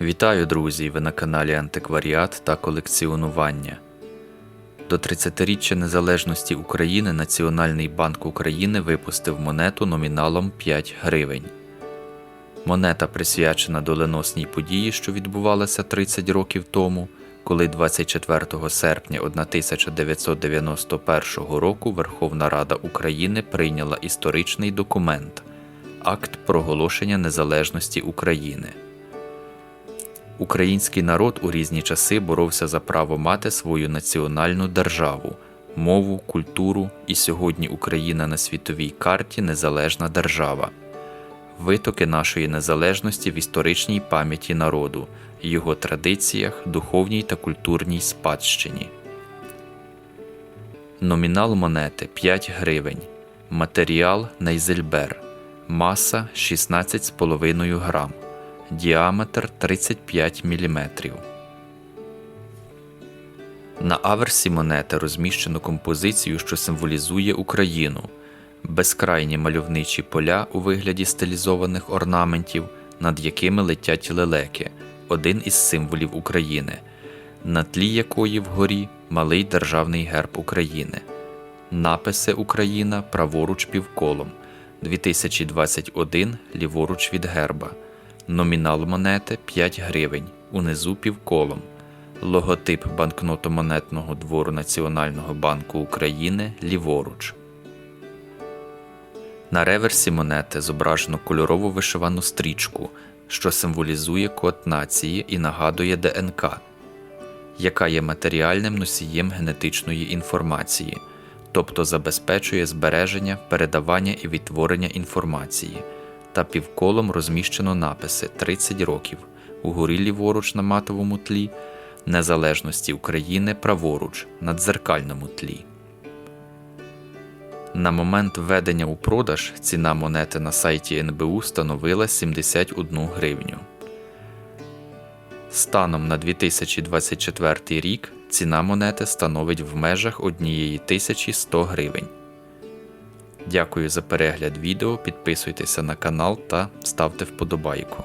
Вітаю, друзі! Ви на каналі Антикваріат та колекціонування. До 30-річчя незалежності України Національний банк України випустив монету номіналом 5 гривень. Монета присвячена доленосній події, що відбувалася 30 років тому, коли 24 серпня 1991 року Верховна Рада України прийняла історичний документ Акт проголошення незалежності України. Український народ у різні часи боровся за право мати свою національну державу, мову, культуру, і сьогодні Україна на світовій карті незалежна держава. Витоки нашої незалежності в історичній пам'яті народу, його традиціях, духовній та культурній спадщині. Номінал монети 5 гривень. Матеріал Найзельбер. Маса 16,5 грам. Діаметр 35 мм. На аверсі монети розміщено композицію, що символізує Україну, безкрайні мальовничі поля у вигляді стилізованих орнаментів, над якими летять лелеки, один із символів України, на тлі якої вгорі малий державний герб України. Написи Україна праворуч півколом 2021 ліворуч від герба. Номінал монети 5 гривень, унизу півколом. Логотип банкнотомонетного двору Національного банку України ліворуч. На реверсі монети зображено кольорову вишивану стрічку, що символізує код нації і нагадує ДНК, яка є матеріальним носієм генетичної інформації, тобто забезпечує збереження, передавання і відтворення інформації. Та півколом розміщено написи 30 років угорі ліворуч на матовому тлі, Незалежності України праворуч на дзеркальному тлі. На момент введення у продаж ціна монети на сайті НБУ становила 71 гривню. Станом на 2024 рік ціна монети становить в межах 1100 гривень. Дякую за перегляд відео, підписуйтеся на канал та ставте вподобайку.